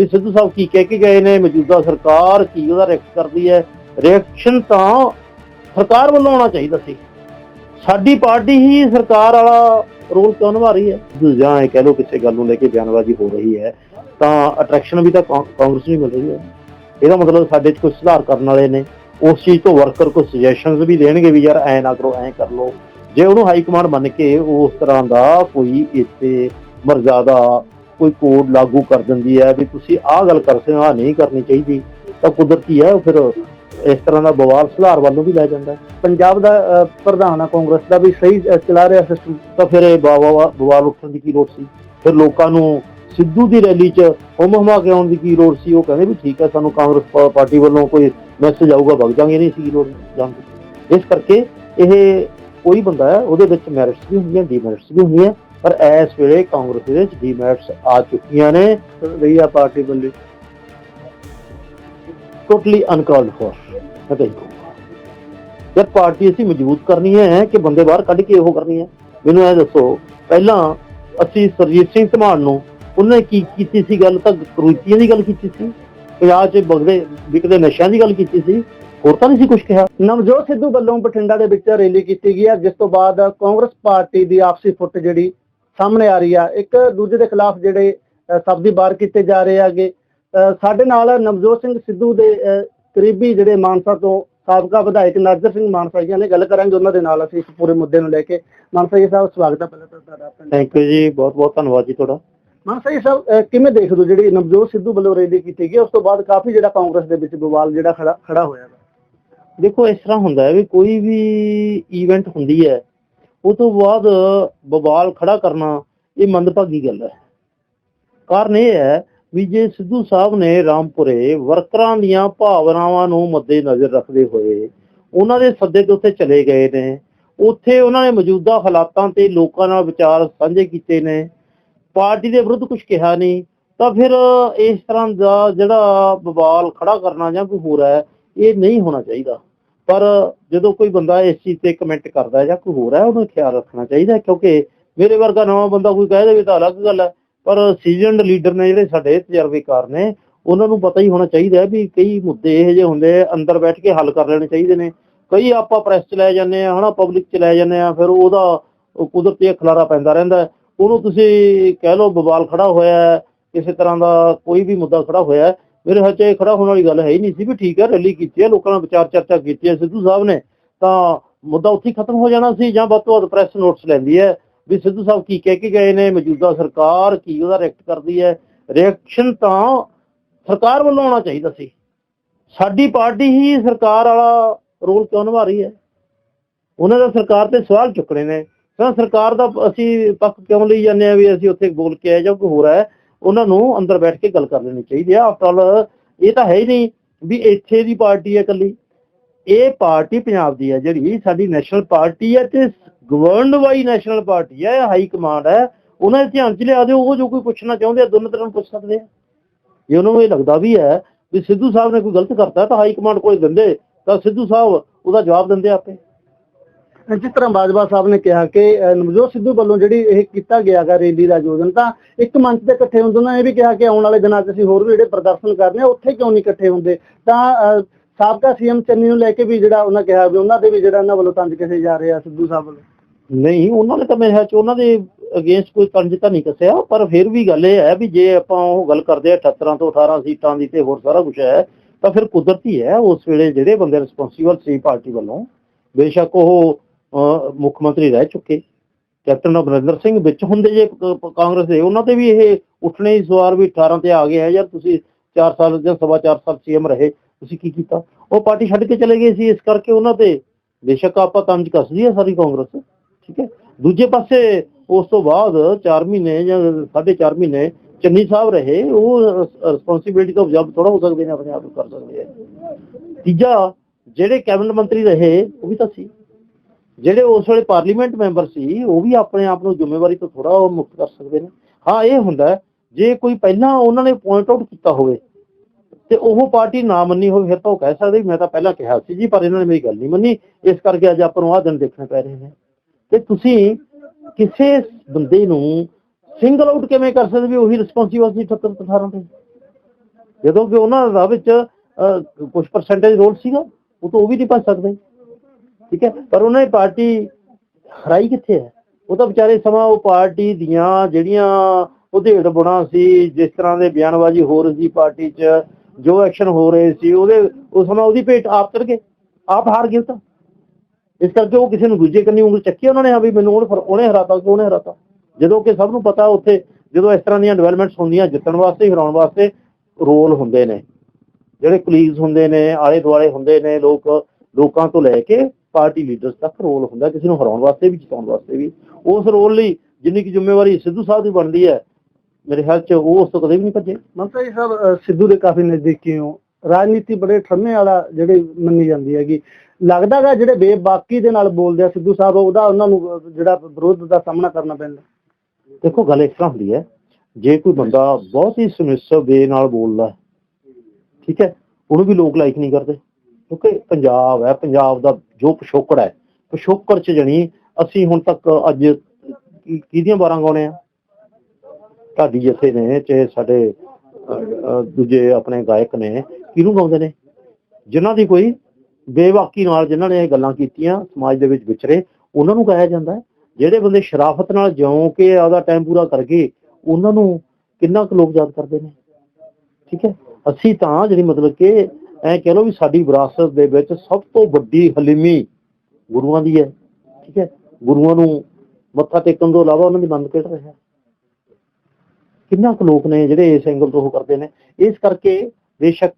ਵੀ ਸਿੱਧੂ ਸਾਹਿਬ ਕੀ ਕਹਿ ਕੇ ਗਏ ਨੇ, ਮੌਜੂਦਾ ਸਰਕਾਰ ਕੀ ਉਹਦਾ ਰਿਐਕਟ ਕਰਦੀ ਹੈ। ਰਿਐਕਸ਼ਨ ਤਾਂ ਸਰਕਾਰ ਵੱਲੋਂ ਆਉਣਾ ਚਾਹੀਦਾ ਸੀ। ਸਾਡੀ ਪਾਰਟੀ ਹੀ ਸਰਕਾਰ ਵਾਲਾ ਰੋਲ ਕਿਉਂ ਨਿਭਾ ਰਹੀ ਹੈ? ਜਾਂ ਇਹ ਕਹਿ ਲਓ ਕਿਸੇ ਗੱਲ ਨੂੰ ਲੈ ਕੇ ਬਿਆਨਬਾਜ਼ੀ ਹੋ ਰਹੀ ਹੈ, ਤਾਂ ਅਟਰੈਕਸ਼ਨ ਵੀ ਤਾਂ ਕਾਂਗਰਸ ਨੂੰ ਮਿਲ ਰਹੀ ਹੈ। ਇਹਦਾ ਮਤਲਬ ਸਾਡੇ 'ਚ ਕੋਈ ਸੁਧਾਰ ਕਰਨ ਵਾਲੇ ਨੇ। ਉਸ ਚੀਜ਼ ਤੋਂ ਵਰਕਰ ਕੋ ਸੁਜੈਸ਼ਨਸ ਵੀ ਦੇਣਗੇ ਵੀ ਯਾਰ ਐ ਨਾ ਕਰੋ, ਐ ਕਰ ਲੋ ਜੇ ਉਹਨੂੰ ਹਾਈ ਕਮਾਂਡ ਮੰਨ ਕੇ ਉਸ ਤਰ੍ਹਾਂ ਦਾ ਕੋਈ ਇੱਥੇ ਮਰਜ਼ਾਦਾ ਕੋਈ ਕੋਡ ਲਾਗੂ ਕਰ ਦਿੰਦੀ ਹੈ ਵੀ ਤੁਸੀਂ ਆਹ ਗੱਲ ਕਰ ਸਕਦੇ ਹੋ, ਆਹ ਨਹੀਂ ਕਰਨੀ ਚਾਹੀਦੀ, ਤਾਂ ਕੁਦਰਤੀ ਹੈ, ਉਹ ਫਿਰ ਇਸ ਤਰ੍ਹਾਂ ਦਾ ਬਵਾਲ ਸੁਧਾਰ ਵੱਲੋਂ ਵੀ ਲੈ ਜਾਂਦਾ ਪੰਜਾਬ ਦਾ ਪ੍ਰਧਾਨ ਆ, ਕਾਂਗਰਸ ਦਾ ਵੀ ਸਹੀ ਚਲਾ ਰਿਹਾ ਸਿਸਟਮ ਤਾਂ ਫਿਰ ਇਹ ਬਵਾ- ਬਵਾਲ ਉੱਠਣ ਦੀ ਕੀ ਲੋੜ ਸੀ? ਫਿਰ ਲੋਕਾਂ ਨੂੰ ਸਿੱਧੂ ਦੀ ਰੈਲੀ 'ਚ ਹੁਮ ਹੁਮਾ ਕੇ ਆਉਣ ਦੀ ਕੀ ਲੋੜ ਸੀ? ਉਹ ਕਹਿੰਦੇ ਵੀ ਠੀਕ ਹੈ, ਸਾਨੂੰ ਕਾਂਗਰਸ ਪਾਰਟੀ ਵੱਲੋਂ ਕੋਈ ਮੈਸੇਜ ਆਊਗਾ, ਵਗ ਜਾਾਂਗੇ ਨਹੀਂ ਸੀ ਲੋੜ ਜਾਣ ਇਸ ਕਰਕੇ ਇਹ ਕੋਈ ਬੰਦਾ ਹੈ, ਉਹਦੇ ਵਿੱਚ ਮੈਰਿਟਸ ਵੀ ਹੁੰਦੀਆਂ ਡੀਮੈਰਿਟਸ ਵੀ ਹੁੰਦੀਆਂ। ਪਰ ਇਸ ਵੇਲੇ ਕਾਂਗਰਸ ਦੇ ਵਿੱਚ ਡੀਮੈਰਿਟਸ ਆ ਚੁੱਕੀਆਂ ਨੇ। ਰਹੀ ਆ ਪਾਰਟੀ ਵੱਲੋਂ ਟੋਟਲੀ ਅਨਕਾਲਡ ਫॉर ਮੈਂ ਤਾਂ ਇਹ ਪਾਰਟੀ ਅਸੀਂ ਮਜ਼ਬੂਤ ਕਰਨੀ ਹੈ ਕਿ ਬੰਦੇ ਬਾਹਰ ਕੱਢ ਕੇ ਉਹ ਕਰਨੀ ਹੈ। ਮੈਨੂੰ ਇਹ ਦੱਸੋ, ਪਹਿਲਾਂ ਅਸੀਂ ਸਰਜੀਤ ਸਿੰਘ ਧਮਾਨ ਨੂੰ ਉਹਨੇ ਕੀ ਕੀਤੀ ਸੀ ਗੱਲ? ਤਾਂ ਕਰੂਤੀਆਂ ਦੀ ਗੱਲ ਕੀਤੀ ਸੀ, ਪੰਜਾਬ 'ਚ ਬਗਦੇ, ਵਿਕਦੇ ਨਸ਼ਿਆਂ ਦੀ ਗੱਲ ਕੀਤੀ ਸੀ। ਹੋਰ ਤਾਂ ਨਹੀਂ ਸੀ ਕੁਝ ਕਿਹਾ? ਨਵਜੋਤ ਸਿੱਧੂ ਵੱਲੋਂ ਬਠਿੰਡਾ ਦੇ ਵਿੱਚ ਰੈਲੀ ਕੀਤੀ ਗਈ ਹੈ, ਜਿਸ ਤੋਂ ਬਾਅਦ ਕਾਂਗਰਸ ਪਾਰਟੀ ਦੀ ਆਪਸੀ ਫੁੱਟ ਜਿਹੜੀ ਸਾਹਮਣੇ ਆ ਰਹੀ ਆ। ਇੱਕ ਦੂਜੇ ਦੇ ਖਿਲਾਫ ਜਿਹੜੇ ਸ਼ਬਦੀ ਵਾਰ ਕੀਤੇ ਜਾ ਰਹੇ ਅਹ, ਸਾਡੇ ਨਾਲ ਨਵਜੋਤ ਸਿੰਘ ਸਿੱਧੂ ਦੇ ਕਰੀਬੀ ਜਿਹੜੇ ਮਾਨਸਾ ਤੋਂ ਸਾਬਕਾ ਵਿਧਾਇਕ ਨਾਜਰ ਸਿੰਘ ਮਾਨਸਾ ਜੀ ਨੇ ਗੱਲ ਕਰਾਂਗੇ ਉਹਨਾਂ ਦੇ ਨਾਲ ਅਸੀਂ ਇਸ ਪੂਰੇ ਮੁੱਦੇ ਨੂੰ ਲੈ ਕੇ। ਮਾਨਸਾ ਜੀ ਸਾਹਿਬ ਸਵਾਗਤ ਹੈ ਪਹਿਲਾਂ ਤਾਂ ਤੁਹਾਡਾ ਥੈਂਕ ਯੂ ਜੀ ਬਹੁਤ ਬਹੁਤ ਧੰਨਵਾਦ ਜੀ ਤੁਹਾਡਾ। ਮਾਨਸਾ ਜੀ ਸਾਹਿਬ ਕਿਵੇਂ ਦੇਖਦੇ ਹੋ ਜਿਹੜੀ ਨਵਜੋਤ ਸਿੱਧੂ ਵੱਲੋਂ ਰੈਲੀ ਕੀਤੀ ਗਈ? ਉਸ ਤੋਂ ਬਾਅਦ ਕਾਫੀ ਜਿਹੜਾ ਕਾਂਗਰਸ ਦੇ ਵਿੱਚ ਬਵਾਲ ਜਿਹੜਾ ਖੜਾ ਖੜਾ ਹੋਇਆ ਦੇਖੋ ਇਸ ਤਰ੍ਹਾਂ ਹੁੰਦਾ ਹੈ ਵੀ ਕੋਈ ਵੀ ਇਵੈਂਟ ਹੁੰਦੀ ਹੈ ਉਹ ਤੋਂ ਬਾਅਦ ਬਵਾਲ ਖੜਾ ਕਰਨਾ ਇਹ ਮੰਦਭਾਗੀ ਗੱਲ ਹੈ। ਕਾਰਨ ਇਹ ਹੈ ਵੀ ਜੇ ਸਿੱਧੂ ਸਾਹਿਬ ਨੇ ਰਾਮਪੁਰੇ ਵਰਕਰਾਂ ਦੀਆਂ ਭਾਵਨਾਵਾਂ ਨੂੰ ਮੱਦੇ ਨਜ਼ਰ ਰੱਖਦੇ ਹੋਏ ਉਹਨਾਂ ਦੇ ਸੱਦੇ ਤੇ ਉੱਥੇ ਚਲੇ ਗਏ ਨੇ, ਉੱਥੇ ਉਹਨਾਂ ਨੇ ਮੌਜੂਦਾ ਹਾਲਾਤਾਂ ਤੇ ਲੋਕਾਂ ਨਾਲ ਵਿਚਾਰ ਸਾਂਝੇ ਕੀਤੇ ਨੇ, ਪਾਰਟੀ ਦੇ ਵਿਰੁੱਧ ਕੁਝ ਕਿਹਾ ਨਹੀਂ, ਤਾਂ ਫਿਰ ਇਸ ਤਰ੍ਹਾਂ ਦਾ ਜਿਹੜਾ ਬਵਾਲ ਖੜਾ ਕਰਨਾ ਜਾਂ ਕੋਈ ਹੋਰ ਹੈ, ਇਹ ਨਹੀਂ ਹੋਣਾ ਚਾਹੀਦਾ। ਪਰ ਜਦੋਂ ਕੋਈ ਬੰਦਾ ਇਸ ਚੀਜ਼ ਤੇ ਕਮੈਂਟ ਕਰਦਾ ਜਾਂ ਕੋਈ ਹੋਰ ਹੈ ਉਹਨੂੰ ਖਿਆਲ ਰੱਖਣਾ ਚਾਹੀਦਾ ਕਿਉਂਕਿ ਮੇਰੇ ਵਰਗਾ ਨਵਾਂ ਬੰਦਾ ਕੋਈ ਕਹਿ ਦੇਵੇ ਤਾਂ ਅਲੱਗ ਗੱਲ ਹੈ। ਪਰ ਸੀਜ਼ਨਡ ਲੀਡਰ ਨੇ ਜਿਹੜੇ ਸਾਡੇ ਤਜਰਬੇਕਾਰ ਨੇ, ਉਹਨਾਂ ਨੂੰ ਪਤਾ ਹੀ ਹੋਣਾ ਚਾਹੀਦਾ ਵੀ ਕਈ ਮੁੱਦੇ ਇਹੋ ਜਿਹੇ ਹੁੰਦੇ ਅੰਦਰ ਬੈਠ ਕੇ ਹੱਲ ਕਰ ਲੈਣੇ ਚਾਹੀਦੇ ਨੇ। ਕਈ ਆਪਾਂ ਪ੍ਰੈਸ 'ਚ ਲੈ ਜਾਂਦੇ ਆ ਹਨਾ ਪਬਲਿਕ 'ਚ ਲੈ ਜਾਂਦੇ ਆ ਫਿਰ ਉਹਦਾ ਕੁਦਰਤੀ ਖਲਾਰਾ ਪੈਂਦਾ ਰਹਿੰਦਾ ਉਹਨੂੰ ਤੁਸੀਂ ਕਹਿ ਲਓ, ਬਵਾਲ ਖੜਾ ਹੋਇਆ ਕਿਸੇ ਤਰ੍ਹਾਂ ਦਾ ਕੋਈ ਵੀ ਮੁੱਦਾ ਖੜਾ ਹੋਇਆ ਮੇਰੇ ਹੱਥ 'ਚ ਇਹ ਖੜਾ ਹੋਣ ਵਾਲੀ ਗੱਲ ਹੈ ਹੀ ਨਹੀਂ ਸੀ ਵੀ ਠੀਕ ਹੈ ਰੈਲੀ ਕੀਤੀ ਹੈ, ਲੋਕਾਂ ਨਾਲ ਵਿਚਾਰ ਚਰਚਾ ਕੀਤੀ ਹੈ। ਸਿੱਧੂ ਸਾਹਿਬ ਨੇ ਤਾਂ ਮੁੱਦਾ ਉੱਥੇ ਖਤਮ ਹੋ ਜਾਣਾ ਸੀ ਜਾਂ ਵੱਧ ਤੋਂ ਵੱਧ ਪ੍ਰੈਸ ਨੋਟਸ ਲੈਂਦੀ ਹੈ ਵੀ ਸਿੱਧੂ ਸਾਹਿਬ ਕੀ ਕਹਿ ਕੇ ਗਏ ਨੇ, ਮੌਜੂਦਾ ਸਰਕਾਰ ਕੀ ਉਹਦਾ ਰਿਐਕਟ ਕਰਦੀ ਹੈ। ਰਿਐਕਸ਼ਨ ਤਾਂ ਸਰਕਾਰ ਵੱਲੋਂ ਆਉਣਾ ਚਾਹੀਦਾ ਸੀ। ਸਾਡੀ ਪਾਰਟੀ ਹੀ ਸਰਕਾਰ ਵਾਲਾ ਰੋਲ ਕਿਉਂ ਨਿਭਾ ਰਹੀ ਹੈ? ਉਹਨਾਂ ਦਾ ਸਰਕਾਰ ਤੇ ਸਵਾਲ ਚੁੱਕਣੇ ਨੇ। ਤਾਂ ਸਰਕਾਰ ਦਾ ਅਸੀਂ ਪੱਖ ਕਿਉਂ ਲਈ ਜਾਂਦੇ ਆ ਵੀ ਅਸੀਂ ਉੱਥੇ ਬੋਲ ਕੇ ਆਏ ਜਾਂ ਕੋਈ ਹੋਰ ਹੈ? ਉਹਨਾਂ ਨੂੰ ਅੰਦਰ ਬੈਠ ਕੇ ਗੱਲ ਕਰ ਲੈਣੀ ਚਾਹੀਦੀ ਆ। ਆਫਟਰ ਆਲ ਇਹ ਤਾਂ ਹੈ ਹੀ ਨਹੀਂ ਵੀ ਇੱਥੇ ਦੀ ਪਾਰਟੀ ਹੈ ਇਕੱਲੀ। ਇਹ ਪਾਰਟੀ ਪੰਜਾਬ ਦੀ ਹੈ ਜਿਹੜੀ ਸਾਡੀ ਨੈਸ਼ਨਲ ਪਾਰਟੀ ਹੈ ਤੇ ਗਵਰਨਡ ਬਾਈ ਨੈਸ਼ਨਲ ਪਾਰਟੀ ਹੈ ਹਾਈ ਕਮਾਂਡ ਹੈ। ਉਹਨਾਂ ਦੇ ਧਿਆਨ ਚ ਲਿਆ ਦਿਓ, ਉਹ ਜੋ ਕੋਈ ਪੁੱਛਣਾ ਚਾਹੁੰਦੇ ਆ, ਦੋਨੋਂ ਤਰ੍ਹਾਂ ਨੂੰ ਪੁੱਛ ਸਕਦੇ ਆ। ਜੇ ਉਹਨਾਂ ਨੂੰ ਇਹ ਲੱਗਦਾ ਵੀ ਹੈ ਵੀ ਸਿੱਧੂ ਸਾਹਿਬ ਨੇ ਕੋਈ ਗਲਤ ਕਰਤਾ ਤਾਂ ਹਾਈ ਕਮਾਂਡ ਕੋਲ ਦਿੰਦੇ, ਤਾਂ ਸਿੱਧੂ ਸਾਹਿਬ ਉਹਦਾ ਜਵਾਬ ਦਿੰਦੇ ਆਪੇ। ਜਿਸ ਤਰ੍ਹਾਂ ਬਾਜਵਾ ਸਾਹਿਬ ਨੇ ਕਿਹਾ ਕਿ ਨਵਜੋਤ ਸਿੱਧੂ ਵੱਲੋਂ ਜਿਹੜੀ ਇਹ ਕੀਤਾ ਗਿਆਗਾ ਰੈਲੀ ਦਾ ਆਯੋਜਨ ਤਾਂ ਇੱਕ ਮੰਚ ਤੇ ਇਕੱਠੇ ਹੁੰਦੇ ਉਹਨਾਂ ਨੇ ਵੀ ਕਿਹਾ ਕਿ ਆਉਣ ਵਾਲੇ ਦਿਨਾਂ 'ਚ ਅਸੀਂ ਹੋਰ ਵੀ ਜਿਹੜੇ ਪ੍ਰਦਰਸ਼ਨ ਕਰਨੇ ਉੱਥੇ ਕਿਉਂ ਨਹੀਂ ਇਕੱਠੇ ਹੁੰਦੇ? ਤਾਂ ਅਹ, ਸਾਬਕਾ ਸੀਐਮ ਚੰਨੀ ਨੂੰ ਲੈ ਕੇ ਵੀ ਜਿਹੜਾ ਉਹਨਾਂ ਕਿਹਾ ਵੀ ਉਹਨਾਂ ਦੇ ਵੀ ਜਿਹੜਾ ਉਹਨਾਂ ਵੱਲੋਂ ਤੰਜ ਕਿਸੇ ਜਾ ਰਹੇ ਸਿੱਧੂ ਸਾਹਿਬ ਵੱਲੋਂ। ਨਹੀਂ ਉਹਨਾਂ ਨੇ ਤਾਂ ਮੇਰੇ ਖਿਆਲ ਚ ਉਹਨਾਂ ਦੇ ਅਗੇਂਸਟ ਕੋਈ ਪੰਜ ਤਾਂ ਨਹੀਂ ਕੱਸਿਆ ਪਰ ਫਿਰ ਵੀ ਗੱਲ ਇਹ ਹੈ ਵੀ ਜੇ ਆਪਾਂ ਉਹ ਗੱਲ ਕਰਦੇ ਆ 78 ਤੋਂ 18 ਸੀਟਾਂ ਦੀ ਤੇ ਹੋਰ ਸਾਰਾ ਕੁਝ ਹੈ ਤਾਂ ਫਿਰ ਕੁਦਰਤੀ ਹੈ ਉਸ ਵੇਲੇ ਜਿਹੜੇ ਬੰਦੇ ਰਿਸਪੌਂਸੀਬਲ ਸੀ ਪਾਰਟੀ ਵੱਲੋਂ। ਬੇਸ਼ੱਕ ਉਹ ਮੁੱਖ ਮੰਤਰੀ ਰਹਿ ਚੁੱਕੇ। ਕੈਪਟਨ ਅਮਰਿੰਦਰ ਸਿੰਘ ਵਿੱਚ ਹੁੰਦੇ ਜੇ ਕਾਂਗਰਸ ਦੇ, ਉਹਨਾਂ ਤੇ ਵੀ ਇਹ ਉੱਠਣੇ ਹੀ ਸਵਾਰ ਵੀ 18 ਤੇ ਆ ਗਏ ਆ ਯਾਰ ਤੁਸੀਂ 4 ਸਾਲ ਜਾਂ ਸਵਾ 4 ਸਾਲ ਸੀਐਮ ਰਹੇ, ਤੁਸੀਂ ਕੀ ਕੀਤਾ? ਉਹ ਪਾਰਟੀ ਛੱਡ ਕੇ ਚਲੇ ਗਏ ਸੀ, ਇਸ ਕਰਕੇ ਉਹਨਾਂ ਤੇ ਬੇਸ਼ੱਕ ਆਪਾਂ ਤੰਜ ਕੱਸਦੀ ਹੈ ਸਾਰੀ ਕਾਂਗਰਸ, ਠੀਕ ਹੈ? ਦੂਜੇ ਪਾਸੇ ਉਸ ਤੋਂ ਬਾਅਦ 4 ਮਹੀਨੇ ਜਾਂ 4.5 ਮਹੀਨੇ ਚੰਨੀ ਸਾਹਿਬ ਰਹੇ, ਉਹ ਰਿਸਪੌਂਸਿਬਿਲਟੀ ਤੋਂ ਆਬਜ਼ਰਵ ਥੋੜਾ ਹੋ ਸਕਦੇ ਨੇ, ਆਪਣੇ ਆਪ ਨੂੰ ਕਰ ਸਕਦੇ ਆ ਤੀਜਾ, ਜਿਹੜੇ ਕੈਬਨਿਟ ਮੰਤਰੀ ਰਹੇ, ਉਹ ਵੀ ਤਾਂ ਸੀ। ਜਿਹੜੇ ਉਸ ਵੇਲੇ ਪਾਰਲੀਮੈਂਟ ਮੈਂਬਰ ਸੀ ਉਹ ਵੀ ਆਪਣੇ ਆਪ ਨੂੰ ਜ਼ਿੰਮੇਵਾਰੀ ਤੋਂ ਥੋੜਾ ਮੁਕਤ ਕਰ ਸਕਦੇ ਨੇ। ਹਾਂ ਇਹ ਹੁੰਦਾ ਜੇ ਕੋਈ ਪਹਿਲਾਂ ਉਹਨਾਂ ਨੇ ਪੁਆਇੰਟ ਆਊਟ ਕੀਤਾ ਹੋਵੇ ਤੇ ਉਹ ਪਾਰਟੀ ਨਾ ਮੰਨੀ ਹੋਵੇ ਫਿਰ ਤਾਂ ਉਹ ਕਹਿ ਸਕਦੇ ਮੈਂ ਤਾਂ ਪਹਿਲਾਂ ਕਿਹਾ ਸੀ ਜੀ ਪਰ ਇਹਨਾਂ ਨੇ ਮੇਰੀ ਗੱਲ ਨਹੀਂ ਮੰਨੀ। ਇਸ ਕਰਕੇ ਅੱਜ ਆਪਾਂ ਨੂੰ ਆਹ ਦਿਨ ਦੇਖਣੇ ਪੈ ਰਹੇ ਨੇ। ਤੇ ਤੁਸੀਂ ਕਿਸੇ ਬੰਦੇ ਨੂੰ ਸਿੰਗਲ ਆਊਟ ਕਿਵੇਂ ਕਰ ਸਕਦੇ ਵੀ ਉਹੀ ਰਿਸਪੌਂਸੀਬਲ ਸੀ 78 18 ਤੇ? ਜਦੋਂ ਕਿ ਉਹਨਾਂ ਦਾ ਵਿੱਚ ਅਹ, ਕੁਝ ਪਰਸੈਂਟੇਜ ਰੋਲ ਸੀਗਾ ਉਹ ਤਾਂ ਉਹ ਵੀ ਨਹੀਂ ਪਾ ਸਕਦੇ। ਠੀਕ ਹੈ? ਪਰ ਉਹਨਾਂ ਦੀ ਪਾਰਟੀ ਹਰਾਈ ਕਿੱਥੇ ਹੈ? ਉਹ ਤਾਂ ਵਿਚਾਰੇ ਸਮਾਂ ਉਹ ਪਾਰਟੀ ਦੀਆਂ ਜਿਹੜੀਆਂ ਉਧੇੜ ਬੁਣਾ ਸੀ, ਜਿਸ ਤਰ੍ਹਾਂ ਦੇ ਬਿਆਨਬਾਜ਼ੀ ਹੋ ਰਹੀ ਸੀ ਪਾਰਟੀ 'ਚ, ਜੋ ਐਕਸ਼ਨ ਹੋ ਰਹੇ ਸੀ, ਉਹਦੇ ਉਹ ਸਮਾਂ ਉਹਦੀ ਭੇਟ ਆਪ ਚੜ ਗਏ ਆਪ ਹਾਰ ਗਏ ਤਾਂ। ਇਸ ਕਰਕੇ ਉਹ ਕਿਸੇ ਨੂੰ ਦੂਜੇ ਕੰਨੀ ਉਂਗਲ ਚੱਕੀ ਉਹਨਾਂ ਨੇ ਆ ਵੀ ਮੈਨੂੰ ਉਹਨੇ ਉਹਨੇ ਹਰਾਤਾ ਕਿ ਉਹਨੇ ਹਰਾਤਾ। ਜਦੋਂ ਕਿ ਸਭ ਨੂੰ ਪਤਾ ਉੱਥੇ, ਜਦੋਂ ਇਸ ਤਰ੍ਹਾਂ ਦੀਆਂ ਡਿਵੈਲਪਮੈਂਟਸ ਹੁੰਦੀਆਂ, ਜਿੱਤਣ ਵਾਸਤੇ, ਹਰਾਉਣ ਵਾਸਤੇ ਰੋਲ ਹੁੰਦੇ ਨੇ। ਜਿਹੜੇ ਕਲੀਗਸ ਹੁੰਦੇ ਨੇ ਆਲੇ ਦੁਆਲੇ ਹੁੰਦੇ ਨੇ ਲੋਕ, ਲੋਕਾਂ ਤੋਂ ਲੈ ਕੇ ਪਾਰਟੀ ਲੀਡਰਸ ਤੱਕ ਰੋਲ ਹੁੰਦਾ ਕਿਸੇ ਨੂੰ ਹਰਾਉਣ ਵਾਸਤੇ ਵੀ ਜਿਤਾਉਣ ਵਾਸਤੇ ਵੀ। ਉਸ ਰੋਲ ਲਈ ਜਿੰਨੀ ਕੀ ਜ਼ਿੰਮੇਵਾਰੀ ਸਿੱਧੂ ਸਾਹਿਬ ਦੀ ਬਣਦੀ ਹੈ ਮੇਰੇ ਖਿਆਲ 'ਚ ਉਹ ਉਸ ਤੋਂ ਕਦੇ ਵੀ ਨਹੀਂ ਭੱਜੇ। ਮੰਤਰੀ ਜੀ ਸਾਹਿਬ ਸਿੱਧੂ ਦੇ ਕਾਫੀ ਨਜ਼ਦੀਕੀ ਹੋ ਰਾਜਨੀਤੀ ਬੜੇ ਠੰਮੇ ਵਾਲਾ ਜਿਹੜੇ ਮੰਨੀ ਜਾਂਦੀ ਹੈਗੀ। ਲੱਗਦਾਗਾ ਜਿਹੜੇ ਬੇਬਾਕੀ ਦੇ ਨਾਲ ਬੋਲਦੇ ਆ ਸਿੱਧੂ ਸਾਹਿਬ ਉਹਦਾ ਉਹਨਾਂ ਨੂੰ ਜਿਹੜਾ ਵਿਰੋਧ ਦਾ ਸਾਹਮਣਾ ਕਰਨਾ ਪੈਂਦਾ। ਦੇਖੋ ਗੱਲ ਇਸ ਤਰ੍ਹਾਂ ਹੁੰਦੀ ਹੈ ਜੇ ਕੋਈ ਬੰਦਾ ਬਹੁਤ ਹੀ ਸੁਨਿਸ਼ਚਿਤ ਵੇ ਨਾਲ ਬੋਲਦਾ ਹੈ, ਠੀਕ ਹੈ ਉਹਨੂੰ ਵੀ ਲੋਕ ਲਾਈਕ ਨਹੀਂ ਕਰਦੇ। ਕਿਉਂਕਿ ਪੰਜਾਬ ਹੈ, ਪੰਜਾਬ ਦਾ ਜੋ ਪਿਛੋਕੜ ਹੈ, ਪਿਛੋਕੜ ਚ ਜਣੀ ਅਸੀਂ ਹੁਣ ਤੱਕ ਅੱਜ ਕਿਹਦੀਆਂ ਬਾਰਾਂ ਗਾਉਣੇ ਆ ਢਾਡੀ ਜਥੇ ਨੇ, ਚਾਹੇ ਸਾਡੇ ਦੂਜੇ ਆਪਣੇ ਗਾਇਕ ਨੇ, ਕਿਹਨੂੰ ਗਾਉਂਦੇ ਨੇ? ਜਿਨ੍ਹਾਂ ਦੀ ਕੋਈ ਬੇਵਾਕੀ ਨਾਲ ਜਿਨ੍ਹਾਂ ਨੇ ਇਹ ਗੱਲਾਂ ਕੀਤੀਆਂ, ਸਮਾਜ ਦੇ ਵਿੱਚ ਵਿਚਰੇ, ਉਹਨਾਂ ਨੂੰ ਗਾਇਆ ਜਾਂਦਾ ਹੈ। ਜਿਹੜੇ ਬੰਦੇ ਸ਼ਰਾਫਤ ਨਾਲ ਜਿਉਂ ਕੇ ਆਪਦਾ ਟਾਈਮ ਪੂਰਾ ਕਰ ਗਏ ਉਹਨਾਂ ਨੂੰ ਕਿੰਨਾ ਕੁ ਲੋਕ ਯਾਦ ਕਰਦੇ ਨੇ? ਠੀਕ ਹੈ? ਅਸੀਂ ਤਾਂ ਜਿਹੜੀ ਮਤਲਬ ਕਿ ਐ ਕਹਿ ਲਓ ਵੀ ਸਾਡੀ ਵਿਰਾਸਤ ਦੇ ਵਿੱਚ ਸਭ ਤੋਂ ਵੱਡੀ ਹਲੀਮੀ ਗੁਰੂਆਂ ਦੀ ਹੈ, ਠੀਕ ਹੈ? ਗੁਰੂਆਂ ਨੂੰ ਮੱਥਾ ਟੇਕਣ ਤੋਂ ਇਲਾਵਾ ਉਹਨਾਂ ਦੀ ਮੰਨ ਕਿਹੜਾ ਰਿਹਾ? ਕਿੰਨਾ ਕੁ ਲੋਕ ਨੇ ਜਿਹੜੇ ਇਸ ਐਂਗਲ ਤੋਂ ਉਹ ਕਰਦੇ ਨੇ? ਇਸ ਕਰਕੇ ਬੇਸ਼ੱਕ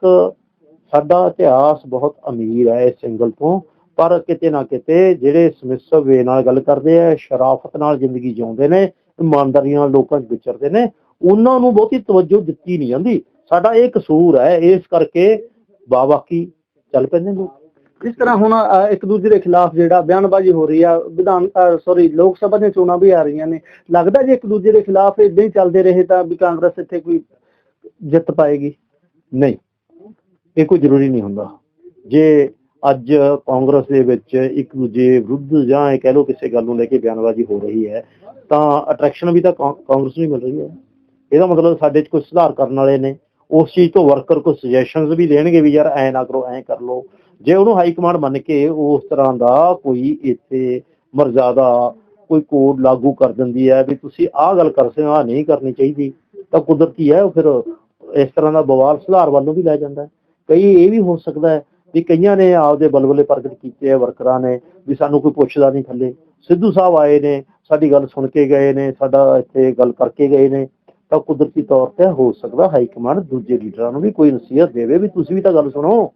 ਸਾਡਾ ਇਤਿਹਾਸ ਬਹੁਤ ਅਮੀਰ ਹੈ ਇਸ ਐਂਗਲ ਤੋਂ, ਪਰ ਕਿਤੇ ਨਾ ਕਿਤੇ ਜਿਹੜੇ ਸਮਿਸਵ ਵੇ ਨਾਲ ਗੱਲ ਕਰਦੇ ਆ, ਸ਼ਰਾਫਤ ਨਾਲ ਜ਼ਿੰਦਗੀ ਜਿਉਂਦੇ ਨੇ ਇਮਾਨਦਾਰੀ ਨਾਲ ਲੋਕਾਂ 'ਚ ਵਿਚਰਦੇ ਨੇ, ਉਹਨਾਂ ਨੂੰ ਬਹੁਤੀ ਤਵੱਜੋ ਦਿੱਤੀ ਨਹੀਂ ਜਾਂਦੀ। ਸਾਡਾ ਇਹ ਕਸੂਰ ਹੈ, ਇਸ ਕਰਕੇ ਬਾਬਾਕੀ ਚੱਲ ਪੈਂਦੇ ਨੇ। ਲੋਕ ਜਿਸ ਤਰ੍ਹਾਂ ਹੁਣ ਇੱਕ ਦੂਜੇ ਦੇ ਖਿਲਾਫ ਜਿਹੜਾ ਬਿਆਨਬਾਜ਼ੀ ਹੋ ਰਹੀ ਆ ਵਿਧਾਨ ਸੌਰੀ ਲੋਕ ਸਭਾ ਦੀਆਂ ਚੋਣਾਂ ਵੀ ਆ ਰਹੀਆਂ ਨੇ। ਲੱਗਦਾ ਜੇ ਇੱਕ ਦੂਜੇ ਦੇ ਖਿਲਾਫ ਇਦਾਂ ਹੀ ਚੱਲਦੇ ਰਹੇ ਤਾਂ ਵੀ ਕਾਂਗਰਸ ਇੱਥੇ ਕੋਈ ਜਿੱਤ ਪਾਏਗੀ? ਨਹੀਂ। ਇਹ ਕੋਈ ਜ਼ਰੂਰੀ ਨਹੀਂ ਹੁੰਦਾ। ਜੇ ਅੱਜ ਕਾਂਗਰਸ ਦੇ ਵਿੱਚ ਇੱਕ ਦੂਜੇ ਵਿਰੁੱਧ ਜਾਂ ਇਹ ਕਹਿ ਲਓ ਕਿਸੇ ਗੱਲ ਨੂੰ ਲੈ ਕੇ ਬਿਆਨਬਾਜ਼ੀ ਹੋ ਰਹੀ ਹੈ ਤਾਂ ਅਟਰੈਕਸ਼ਨ ਵੀ ਤਾਂ ਕਾਂਗਰਸ ਨੂੰ ਹੀ ਮਿਲ ਰਹੀ ਹੈ। ਇਹਦਾ ਮਤਲਬ ਸਾਡੇ 'ਚ ਕੋਈ ਸੁਧਾਰ ਕਰਨ ਵਾਲੇ ਨੇ। ਉਸ ਚੀਜ਼ ਤੋਂ ਵਰਕਰ ਕੋਈ ਸੁਜੈਸ਼ਨਸ ਵੀ ਦੇਣਗੇ ਵੀ ਯਾਰ ਐ ਨਾ ਕਰੋ, ਐ ਕਰ ਲਓ। ਜੇ ਉਹਨੂੰ ਹਾਈ ਕਮਾਂਡ ਮੰਨ ਕੇ ਉਸ ਤਰ੍ਹਾਂ ਦਾ ਕੋਈ ਇੱਥੇ ਮਰਜ਼ਾਦਾ ਕੋਈ ਕੋਡ ਲਾਗੂ ਕਰ ਦਿੰਦੀ ਹੈ ਵੀ ਤੁਸੀਂ ਆਹ ਗੱਲ ਕਰ ਸਕਦੇ ਹੋ, ਆਹ ਨਹੀਂ ਕਰਨੀ ਚਾਹੀਦੀ, ਤਾਂ ਕੁਦਰਤੀ ਹੈ ਉਹ ਫਿਰ ਇਸ ਤਰ੍ਹਾਂ ਦਾ ਬਵਾਲ ਸੁਧਾਰ ਵੱਲ ਨੂੰ ਵੀ ਲੈ ਜਾਂਦਾ ਕਈ ਇਹ ਵੀ ਹੋ ਸਕਦਾ ਹੈ ਵੀ ਕਈਆਂ ਨੇ ਆਪਦੇ ਬਲਬਲੇ ਪ੍ਰਗਟ ਕੀਤੇ ਆ ਵਰਕਰਾਂ ਨੇ ਵੀ ਸਾਨੂੰ ਕੋਈ ਪੁੱਛਦਾ ਨਹੀਂ ਥੱਲੇ। ਸਿੱਧੂ ਸਾਹਿਬ ਆਏ ਨੇ, ਸਾਡੀ ਗੱਲ ਸੁਣ ਕੇ ਗਏ ਨੇ, ਸਾਡਾ ਇੱਥੇ ਗੱਲ ਕਰਕੇ ਗਏ ਨੇ। ਤਾਂ ਕੁਦਰਤੀ ਤੌਰ ਤੇ ਹੋ ਸਕਦਾ ਹਾਈ ਕਮਾਂਡ ਦੂਜੇ ਲੀਡਰਾਂ ਨੂੰ ਵੀ ਕੋਈ ਨਸੀਹਤ ਦੇਵੇ ਵੀ ਤੁਸੀਂ ਵੀ ਤਾਂ ਗੱਲ ਸੁਣੋ,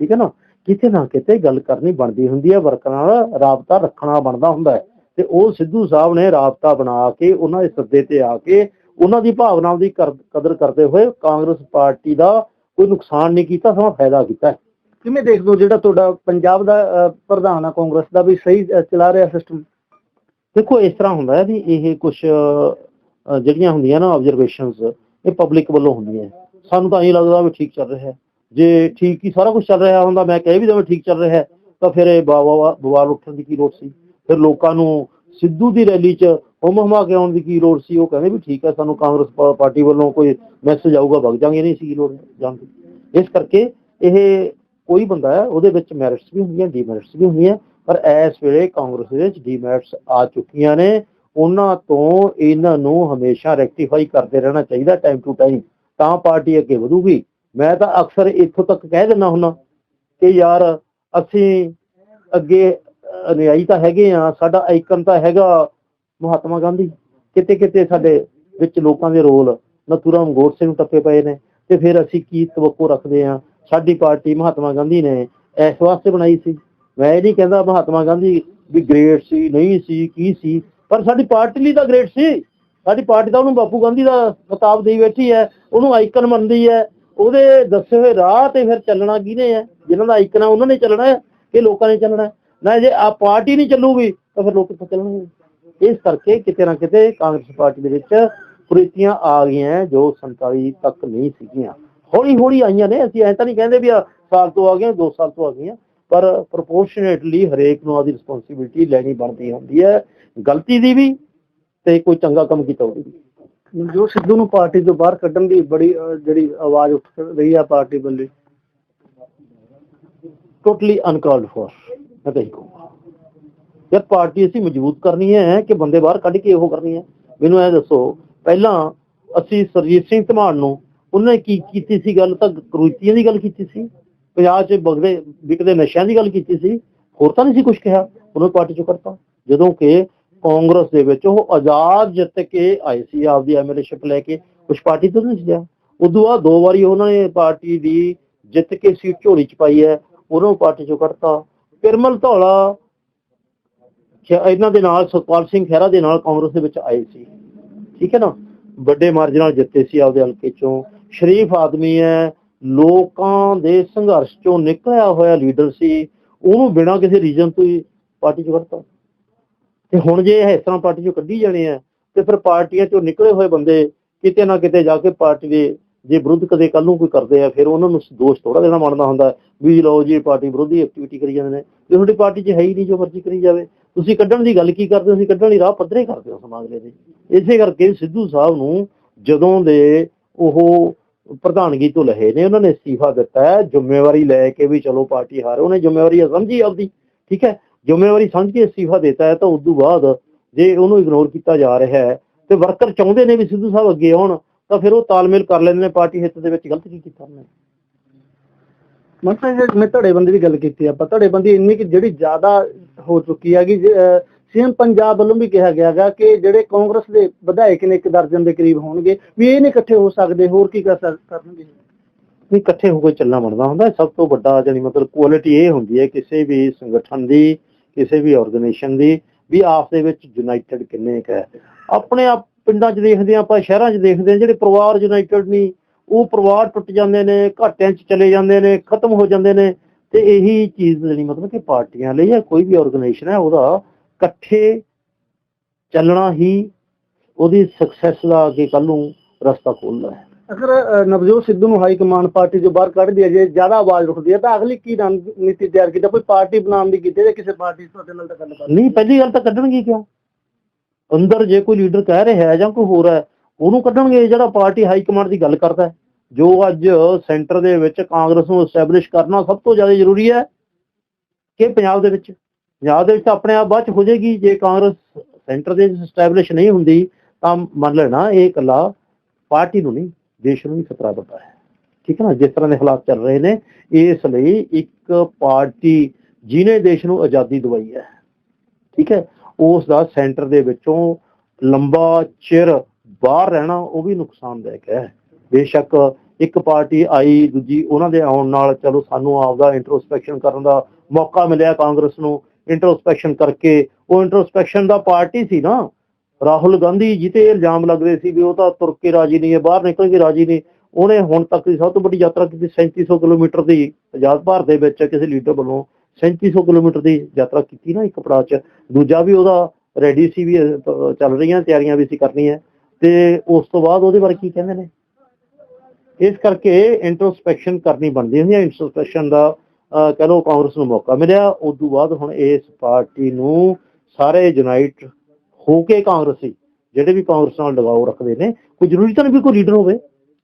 ਠੀਕ ਹੈ ਨਾ? ਕਿਤੇ ਨਾ ਕਿਤੇ ਗੱਲ ਕਰਨੀ ਬਣਦੀ ਹੁੰਦੀ ਹੈ, ਵਰਕਰਾਂ ਨਾਲ ਰਾਬਤਾ ਰੱਖਣਾ ਬਣਦਾ ਹੁੰਦਾ ਹੈ ਤੇ ਉਹ ਸਿੱਧੂ ਸਾਹਿਬ ਨੇ ਰਾਬਤਾ ਬਣਾ ਕੇ ਉਹਨਾਂ ਦੇ ਸੱਦੇ ਤੇ ਆ ਕੇ ਉਹਨਾਂ ਦੀ ਭਾਵਨਾਵਾਂ ਦੀ ਕਰ- ਕਦਰ ਕਰਦੇ ਹੋਏ ਕਾਂਗਰਸ ਪਾਰਟੀ ਦਾ ਕੋਈ ਨੁਕਸਾਨ ਨਹੀਂ ਕੀਤਾ, ਸਗੋਂ ਫਾਇਦਾ ਕੀਤਾ ਕਿਵੇਂ ਦੇਖਦੇ ਹੋ ਜਿਹੜਾ ਤੁਹਾਡਾ ਪੰਜਾਬ ਦਾ ਪ੍ਰਧਾਨ ਆ, ਕਾਂਗਰਸ ਦਾ ਵੀ ਸਹੀ ਚਲਾ ਰਿਹਾ ਸਿਸਟਮ ਦੇਖੋ, ਇਸ ਤਰ੍ਹਾਂ ਹੁੰਦਾ ਹੈ ਵੀ ਇਹ ਕੁਝ ਜਿਹੜੀਆਂ ਹੁੰਦੀਆਂ ਨਾ ਆਬਜ਼ਰਵੇਸ਼ਨਸ ਇਹ ਪਬਲਿਕ ਵੱਲੋਂ ਹੁੰਦੀਆਂ। ਸਾਨੂੰ ਤਾਂ ਇਹ ਲੱਗਦਾ ਵੀ ਠੀਕ ਚੱਲ ਰਿਹਾ। ਜੇ ਠੀਕ ਹੀ ਸਾਰਾ ਕੁਝ ਚੱਲ ਰਿਹਾ ਹੁੰਦਾ, ਮੈਂ ਕਹਿ ਵੀ ਦਵਾਂ ਠੀਕ ਚੱਲ ਰਿਹਾ, ਤਾਂ ਫਿਰ ਇਹ ਬਵਾਲ ਉੱਠਣ ਦੀ ਕੀ ਲੋੜ ਸੀ? ਫਿਰ ਲੋਕਾਂ ਨੂੰ ਸਿੱਧੂ ਦੀ ਰੈਲੀ 'ਚ ਹੁਮ ਹੁਮਾ ਕੇ ਆਉਣ ਦੀ ਕੀ ਲੋੜ ਸੀ? ਉਹ ਕਹਿੰਦੇ ਵੀ ਠੀਕ ਹੈ, ਸਾਨੂੰ ਕਾਂਗਰਸ ਪਾਰਟੀ ਵੱਲੋਂ ਕੋਈ ਮੈਸੇਜ ਆਊਗਾ ਵਗ ਜਾਾਂਗੇ, ਨਹੀਂ ਸੀ ਲੋੜ ਜਾਣ ਦੀ ਇਸ ਕਰਕੇ ਇਹ ਕੋਈ ਬੰਦਾ ਹੈ, ਉਹਦੇ ਵਿੱਚ ਮੈਰਿਟਸ ਵੀ ਹੁੰਦੀਆਂ ਡੀਮੈਰਿਟਸ ਵੀ ਹੁੰਦੀਆਂ, ਪਰ ਇਸ ਵੇਲੇ ਕਾਂਗਰਸ ਦੇ ਵਿੱਚ ਡੀਮੈਰਿਟਸ ਆ ਚੁੱਕੀਆਂ ਨੇ। ਉਹਨਾਂ ਤੋਂ ਇਹਨਾਂ ਨੂੰ ਹਮੇਸ਼ਾ ਰੈਕਟੀਫਾਈ ਕਰਦੇ ਰਹਿਣਾ ਚਾਹੀਦਾ ਟਾਈਮ ਟੂ ਟਾਈਮ ਤਾਂ ਪਾਰਟੀ ਅੱਗੇ ਵਧੂਗੀ। ਮੈਂ ਤਾਂ ਅਕਸਰ ਇੱਥੋਂ ਤੱਕ ਕਹਿ ਦਿੰਦਾ ਹੁੰਦਾ ਕਿ ਯਾਰ ਅਸੀਂ ਅੱਗੇ ਅਹ, ਤਾਂ ਹੈਗੇ ਆ ਸਾਡਾ ਆਈਕਨ ਤਾਂ ਹੈਗਾ ਮਹਾਤਮਾ ਗਾਂਧੀ। ਕਿਤੇ ਕਿਤੇ ਸਾਡੇ ਵਿੱਚ ਲੋਕਾਂ ਦੇ ਰੋਲ ਨਥੂਰਾਮ ਗੋਡਸੇ ਨੂੰ ਟੱਪੇ ਪਏ ਨੇ ਤੇ ਫਿਰ ਅਸੀਂ ਕੀ ਤਵੱਕੋ ਰੱਖਦੇ ਆ? ਸਾਡੀ ਪਾਰਟੀ ਮਹਾਤਮਾ ਗਾਂਧੀ ਨੇ ਇਸ ਵਾਸਤੇ ਬਣਾਈ ਸੀ। ਮੈਂ ਇਹ ਨਹੀਂ ਕਹਿੰਦਾ ਮਹਾਤਮਾ ਗਾਂਧੀ ਵੀ ਗ੍ਰੇਟ ਸੀ ਨਹੀਂ ਸੀ ਕੀ ਸੀ। ਪਰ ਸਾਡੀ ਪਾਰਟੀ ਲਈ ਤਾਂ ਗ੍ਰੇਟ ਸੀ। ਸਾਡੀ ਪਾਰਟੀ ਤਾਂ ਉਹਨੂੰ ਬਾਪੂ ਗਾਂਧੀ ਦਾ ਖਿਤਾਬ ਦੇਈ ਬੈਠੀ ਹੈ। ਉਹਨੂੰ ਆਈਕਨ ਮੰਨਦੀ ਹੈ। ਉਹਦੇ ਦੱਸੇ ਹੋਏ ਰਾਹ ਤੇ ਫਿਰ ਚੱਲਣਾ ਕਿਹਨੇ ਹੈ? ਜਿਨ੍ਹਾਂ ਦਾ ਆਈਕਨ ਹੈ, ਉਹਨਾਂ ਨੇ ਚੱਲਣਾ ਹੈ ਕਿ ਲੋਕਾਂ ਨੇ ਚੱਲਣਾ ਨਾ ਜੇ ਆ ਪਾਰਟੀ ਨਹੀਂ ਚੱਲੂਗੀ, ਤਾਂ ਫਿਰ ਲੋਕ ਕਿੱਥੋਂ ਚੱਲਣਗੇ? ਇਸ ਕਰਕੇ ਕਿਤੇ ਨਾ ਕਿਤੇ ਕਾਂਗਰਸ ਪਾਰਟੀ ਦੇ ਵਿੱਚ ਕੁਰੀਤੀਆਂ ਆ ਗਈਆਂ ਜੋ 47 ਤੱਕ ਨਹੀਂ ਸੀਗੀਆਂ। ਹੌਲੀ ਹੌਲੀ ਆਈਆਂ ਨੇ। ਅਸੀਂ ਐਂ ਤਾਂ ਨਹੀਂ ਕਹਿੰਦੇ ਵੀ ਆ ਸਾਲ ਤੋਂ ਆ ਗਈਆਂ 2 ਸਾਲ ਤੋਂ ਆ ਗਈਆਂ। ਪਰ ਪ੍ਰੋਪੋਰਸ਼ਨੇਟਲੀ ਹਰੇਕ ਨੂੰ ਆਦੀ ਰਿਸਪੌਂਸਿਬਿਲਟੀ ਲੈਣੀ ਬਣਦੀ ਹੁੰਦੀ ਹੈ। ਗਲਤੀ ਦੀ ਵੀ ਤੇ ਕੋਈ ਚੰਗਾ ਕੰਮ ਕੀਤਾ ਉਹਦੀ ਵੀ। ਜੋ ਸਿੱਧੂ ਨੂੰ ਪਾਰਟੀ ਤੋਂ ਬਾਹਰ ਕੱਢਣ ਦੀ ਬੜੀ ਜਿਹੜੀ ਆਵਾਜ਼ ਉੱਠ ਰਹੀ ਆ ਪਾਰਟੀ ਵੱਲੋਂ। ਟੋਟਲੀ ਅਨਕਾਲਡ ਫॉर ਮੈਂ ਤਾਂ ਕਹੂੰਗਾ। ਯਾਰ ਪਾਰਟੀ ਅਸੀਂ ਮਜ਼ਬੂਤ ਕਰਨੀ ਹੈ ਕਿ ਬੰਦੇ ਬਾਹਰ ਕੱਢ ਕੇ ਉਹ ਕਰਨੀ ਹੈ। ਮੈਨੂੰ ਇਹ ਦੱਸੋ ਪਹਿਲਾਂ ਅਸੀਂ ਸਰਜੀਤ ਸਿੰਘ ਧਮਾਨ ਨੂੰ ਉਹਨੇ ਕੀ ਕੀਤੀ ਸੀ ਗੱਲ? ਤਾਂ ਕਰੂਤੀਆਂ ਦੀ ਗੱਲ ਕੀਤੀ ਸੀ। ਪੰਜਾਬ 'ਚ ਬਗਦੇ, ਵਿਕਦੇ ਨਸ਼ਿਆਂ ਦੀ ਗੱਲ ਕੀਤੀ ਸੀ, ਹੋਰ ਤਾਂ ਨਹੀਂ ਸੀ ਕੁਝ ਕਿਹਾ, ਉਹਨਾਂ ਪਾਰਟੀ ਚੋਂ ਕਰਤਾ ਜਦੋਂ ਕਿ ਕਾਂਗਰਸ ਦੇ ਵਿੱਚ ਉਹ ਆਜ਼ਾਦ ਜਿੱਤ ਕੇ ਆਏ ਸੀ, ਆਪਦੀ ਐਮਐਲਏਸ਼ਿਪ ਲੈ ਕੇ ਕੁਝ ਪਾਰਟੀ ਤੋਂ ਨਹੀਂ ਸੀ ਉਦੋਂ ਬਾਅਦ ਦੋ ਵਾਰੀ ਉਹਨਾਂ ਨੇ ਪਾਰਟੀ ਦੀ ਜਿੱਤ ਕੇ ਸੀਟ ਝੋਲੀ ਚ ਪਾਈ ਹੈ, ਉਹਨਾਂ ਨੂੰ ਪਾਰਟੀ ਚੋਂ ਕੱਢਤਾ। ਪਿਰਮਲ ਧੌਲਾ ਇਹਨਾਂ ਦੇ ਨਾਲ ਸੁਖਪਾਲ ਸਿੰਘ ਖਹਿਰਾ ਦੇ ਨਾਲ ਕਾਂਗਰਸ ਦੇ ਵਿੱਚ ਆਏ ਸੀ। ਠੀਕ ਹੈ ਨਾ? ਵੱਡੇ ਮਾਰਜਨ ਨਾਲ ਜਿੱਤੇ ਸੀ ਆਪਦੇ ਹਲਕੇ ਚੋਂ। ਸ਼ਰੀਫ ਆਦਮੀ ਹੈ ਲੋਕਾਂ ਦੇ ਸੰਘਰਸ਼ ਚੋਂ ਨਿਕਲਿਆ ਹੋਇਆ ਲੀਡਰ ਸੀ, ਉਹਨੂੰ ਬਿਨਾਂ ਕਿਸੇ ਰੀਜ਼ਨ ਤੋਂ ਹੀ ਪਾਰਟੀ ਚੋਂ ਕੱਢਤਾ। ਤੇ ਹੁਣ ਜੇ ਇਹ ਇਸ ਤਰ੍ਹਾਂ ਪਾਰਟੀ ਚੋਂ ਕੱਢੀ ਜਾਣੇ ਆ ਤੇ ਫਿਰ ਪਾਰਟੀਆਂ ਚੋਂ ਨਿਕਲੇ ਹੋਏ ਬੰਦੇ ਕਿਤੇ ਨਾ ਕਿਤੇ ਜਾ ਕੇ ਪਾਰਟੀ ਦੇ ਜੇ ਵਿਰੁੱਧ ਕਦੇ ਕੱਲ ਨੂੰ ਕੋਈ ਕਰਦੇ ਆ, ਫਿਰ ਉਹਨਾਂ ਨੂੰ ਦੋਸ਼ ਥੋੜਾ ਦੇਣਾ ਮੰਨਦਾ ਹੁੰਦਾ ਵੀ ਲਓ ਜੀ, ਪਾਰਟੀ ਵਿਰੋਧੀ ਐਕਟੀਵਿਟੀ ਕਰੀ ਜਾਂਦੇ ਨੇ। ਜੇ ਤੁਹਾਡੀ ਪਾਰਟੀ 'ਚ ਹੈ ਹੀ ਨਹੀਂ ਜੋ ਮਰਜ਼ੀ ਕਰੀ ਜਾਵੇ, ਤੁਸੀਂ ਕੱਢਣ ਦੀ ਗੱਲ ਕੀ ਕਰਦੇ ਹੋ? ਤੁਸੀਂ ਕੱਢਣ ਦੀ ਰਾਹ ਪੱਧਰੇ ਕਰਦੇ ਹੋ ਸਮਾਜ ਦੇ ਇਸੇ ਕਰਕੇ ਸਿੱਧੂ ਸਾਹਿਬ ਨੂੰ ਜਦੋਂ ਦੇ ਉਹ ਪ੍ਰਧਾਨਗੀ ਤੋਂ ਲਹੇ ਨੇ, ਉਹਨਾਂ ਨੇ ਅਸਤੀਫਾ ਦਿੱਤਾ ਹੈ। ਜ਼ਿੰਮੇਵਾਰੀ ਲੈ ਕੇ ਵੀ ਚਲੋ ਪਾਰਟੀ ਹਾਰ, ਉਹਨੇ ਜ਼ਿੰਮੇਵਾਰੀ ਸਮਝੀ ਆਪਦੀ, ਠੀਕ ਹੈ? ਜ਼ਿੰਮੇਵਾਰੀ ਸਮਝ ਕੇ ਅਸਤੀਫਾ ਦਿੱਤਾ ਹੈ ਤਾਂ ਉਸ ਤੋਂ ਬਾਅਦ ਜੇ ਉਹਨੂੰ ਇਗਨੋਰ ਕੀਤਾ ਜਾ ਰਿਹਾ ਹੈ ਤੇ ਵਰਕਰ ਚਾਹੁੰਦੇ ਨੇ ਵੀ ਸਿੱਧੂ ਸਾਹਿਬ ਅੱਗੇ ਆਉਣ, ਤਾਂ ਫਿਰ ਉਹ ਤਾਲਮੇਲ ਕਰ ਲੈਂਦੇ ਨੇ ਪਾਰਟੀ ਹਿੱਤ ਦੇ ਵਿੱਚ। ਗਲਤ ਕੀ ਕੀਤਾ ਉਹਨੇ? ਮਤਲਬ ਜੇ, ਮੈਂ ਧੜੇਬੰਦੀ ਦੀ ਗੱਲ ਕੀਤੀ ਆਪਾਂ ਧੜੇਬੰਦੀ ਇੰਨੀ ਕਿ ਜਿਹੜੀ ਜ਼ਿਆਦਾ ਹੋ ਚੁੱਕੀ ਹੈ ਕਿ ਸੀਐਮ ਪੰਜਾਬ ਵੱਲੋਂ ਵੀ ਕਿਹਾ ਗਿਆ ਗਾ ਕਿ ਜਿਹੜੇ ਕਾਂਗਰਸ ਦੇ ਵਿਧਾਇਕ ਨੇ ਇੱਕ ਦਰਜਨ ਦੇ ਕਰੀਬ ਹੋਣਗੇ, ਵੀ ਇਹ ਨਹੀਂ ਇਕੱਠੇ ਹੋ ਸਕਦੇ, ਹੋਰ ਕੀ ਕਰ ਸਕ- ਕਰਨਗੇ ਵੀ ਇਕੱਠੇ ਹੋ ਕੇ ਚੱਲਣਾ ਬਣਦਾ ਹੁੰਦਾ ਹੈ। ਸਭ ਤੋਂ ਵੱਡਾ ਜਾਨੀ ਮਤਲਬ ਕੁਆਲਿਟੀ ਇਹ ਹੁੰਦੀ ਹੈ ਕਿਸੇ ਵੀ ਸੰਗਠਨ ਦੀ, ਕਿਸੇ ਵੀ ਆਰਗੇਨਾਈਜੇਸ਼ਨ ਦੀ, ਵੀ ਆਪਸ ਦੇ ਵਿੱਚ ਯੂਨਾਈਟਿਡ ਕਿੰਨੇ ਕੁ ਹੈ ਆਪਣੇ ਆਪ ਪਿੰਡਾਂ 'ਚ ਦੇਖਦੇ ਹਾਂ ਆਪਾਂ, ਸ਼ਹਿਰਾਂ 'ਚ ਦੇਖਦੇ ਹਾਂ, ਜਿਹੜੇ ਪਰਿਵਾਰ ਯੂਨਾਈਟਿਡ ਨਹੀਂ ਉਹ ਪਰਿਵਾਰ ਟੁੱਟ ਜਾਂਦੇ ਨੇ, ਘਾਟਿਆਂ 'ਚ ਚਲੇ ਜਾਂਦੇ ਨੇ, ਖਤਮ ਹੋ ਜਾਂਦੇ ਨੇ, ਤੇ ਇਹੀ ਚੀਜ਼ ਜਿਹੜੀ ਮਤਲਬ ਕਿ ਪਾਰਟੀਆਂ ਲਈ ਜਾਂ ਕੋਈ ਵੀ ਆਰਗੇਨਾਈਜੇਸ਼ਨ ਹੈ, ਉਹਦਾ ਇਕੱਠੇ ਚੱਲਣਾ ਹੀ ਉਹਦੀ ਸਕਸੈਸ ਦਾ ਅੱਗੇ ਕੱਲ ਨੂੰ ਰਸਤਾ ਖੋਲ੍ਹਦਾ ਹੈ। ਅਗਰ ਨਵਜੋਤ ਸਿੱਧੂ ਨੂੰ ਹਾਈ ਕਮਾਂਡ ਪਾਰਟੀ ਤੋਂ ਬਾਹਰ ਕੱਢ ਦਿਆ ਜੇ ਜ਼ਿਆਦਾ ਆਵਾਜ਼ ਉੱਠਦੀ ਹੈ ਤਾਂ ਅਗਲੀ ਕੀ ਰਣਨੀਤੀ ਤਿਆਰ ਕੀਤਾ? ਕੋਈ ਪਾਰਟੀ ਬਣਾਉਣ ਦੀ ਕੀਤੀ ਜਾਂ ਕਿਸੇ ਪਾਰਟੀ ਤੁਹਾਡੇ ਨਾਲ ਤਾਂ ਗੱਲ ਕਰ ਨਹੀਂ ਪਹਿਲੀ ਗੱਲ ਤਾਂ ਕੱਢਣਗੇ ਕਿਉਂ? ਅੰਦਰ ਜੇ ਕੋਈ ਲੀਡਰ ਕਹਿ ਰਿਹਾ ਹੈ ਜਾਂ ਕੋਈ ਹੋਰ ਹੈ ਉਹਨੂੰ ਕੱਢਣਗੇ ਜਿਹੜਾ ਪਾਰਟੀ ਹਾਈ ਕਮਾਂਡ ਦੀ ਗੱਲ ਕਰਦਾ ਜੋ ਅੱਜ ਸੈਂਟਰ ਦੇ ਵਿੱਚ ਕਾਂਗਰਸ ਨੂੰ ਐਸਟੈਬਲਿਸ਼ ਕਰਨਾ ਸਭ ਤੋਂ ਜ਼ਿਆਦਾ ਜ਼ਰੂਰੀ ਹੈ ਕਿ ਪੰਜਾਬ ਦੇ ਵਿੱਚ ਪੰਜਾਬ ਦੇ ਵਿੱਚ ਤਾਂ ਆਪਣੇ ਆਪ ਬਾਅਦ ਚ ਹੋ ਜਾਏਗੀ, ਜੇ ਕਾਂਗਰਸ ਸੈਂਟਰ ਦੇ ਵਿੱਚ ਐਸਟੈਬਲਿਸ਼ ਨਹੀਂ ਹੁੰਦੀ, ਤਾਂ ਮੰਨ ਲੈਣਾ ਇਹ ਇਕੱਲਾ ਪਾਰਟੀ ਨੂੰ ਨਹੀਂ, ਦੇਸ਼ ਨੂੰ ਵੀ ਖਤਰਾ ਵੱਡਾ ਹੈ। ਠੀਕ ਹੈ ਨਾ? ਜਿਸ ਤਰ੍ਹਾਂ ਦੇ ਹਾਲਾਤ ਚੱਲ ਰਹੇ ਨੇ, ਇਸ ਲਈ ਇੱਕ ਪਾਰਟੀ ਜਿਹਨੇ ਦੇਸ਼ ਨੂੰ ਆਜ਼ਾਦੀ ਦਵਾਈ ਹੈ। ਠੀਕ ਹੈ? ਉਸ ਦਾ ਸੈਂਟਰ ਦੇ ਵਿੱਚੋਂ ਲੰਬਾ ਚਿਰ ਬਾਹਰ ਰਹਿਣਾ ਉਹ ਵੀ ਨੁਕਸਾਨਦਾਇਕ ਹੈ। ਬੇਸ਼ੱਕ ਇੱਕ ਪਾਰਟੀ ਆਈ, ਦੂਜੀ ਉਹਨਾਂ ਦੇ ਆਉਣ ਨਾਲ, ਚਲੋ ਸਾਨੂੰ ਆਪਦਾ ਇੰਟਰੋਸਪੈਕਸ਼ਨ ਕਰਨ ਦਾ ਮੌਕਾ ਮਿਲਿਆ ਕਾਂਗਰਸ ਨੂੰ ਇੰਟਰੋਸਪੈਕਸ਼ਨ ਕਰਕੇ, ਉਹ ਇੰਟਰੋਸਪੈਕਸ਼ਨ ਦਾ ਪਾਰਟੀ ਸੀ ਨਾ। ਰਾਹੁਲ ਗਾਂਧੀ ਜਿੱਤੇ ਇਲਜ਼ਾਮ ਲੱਗਦੇ ਸੀ ਵੀ ਉਹ ਤਾਂ ਤੁਰ ਕੇ ਰਾਜੀ ਨਹੀਂ ਹੈ, ਬਾਹਰ ਨਿਕਲ ਕੇ ਰਾਜੀ ਨਹੀਂ। ਉਹਨੇ ਹੁਣ ਤੱਕ ਦੀ ਸਭ ਤੋਂ ਵੱਡੀ ਯਾਤਰਾ ਕੀਤੀ 3700 ਕਿਲੋਮੀਟਰ ਦੀ ਆਜ਼ਾਦ ਭਾਰਤ ਦੇ ਵਿੱਚ ਕਿਸੇ ਲੀਡਰ ਵੱਲੋਂ 3700 ਕਿਲੋਮੀਟਰ ਦੀ ਯਾਤਰਾ ਕੀਤੀ ਨਾ ਇੱਕ ਪੜਾਅ 'ਚ। ਦੂਜਾ ਵੀ ਉਹਦਾ ਰੈਡੀ ਸੀ ਵੀ ਚੱਲ ਰਹੀਆਂ, ਤਿਆਰੀਆਂ ਵੀ ਸੀ ਕਰਨੀਆਂ। ਤੇ ਉਸ ਤੋਂ ਬਾਅਦ ਉਹਦੇ ਬਾਰੇ ਕੀ ਕਹਿੰਦੇ ਨੇ? ਇਸ ਕਰਕੇ ਇੰਟਰੋਸਪੈਕਸ਼ਨ ਕਰਨੀ ਬਣਦੀ ਹੁੰਦੀ ਹੈ। ਇੰਟਰੋਸਪੈਕਸ਼ਨ ਦਾ ਕਹਿ ਲਓ ਕਾਂਗਰਸ ਨੂੰ ਮੌਕਾ ਮਿਲਿਆ। ਉਸ ਤੋਂ ਬਾਅਦ ਹੁਣ ਇਸ ਪਾਰਟੀ ਨੂੰ ਸਾਰੇ ਯੂਨਾਈਟ ਹੋ ਕੇ ਕਾਂਗਰਸੀ ਜਿਹੜੇ ਵੀ ਕਾਂਗਰਸ ਨਾਲ ਲਗਾਓ ਰੱਖਦੇ ਨੇ, ਕੋਈ ਜ਼ਰੂਰੀ ਤਾਂ ਨਹੀਂ ਵੀ ਕੋਈ ਲੀਡਰ ਹੋਵੇ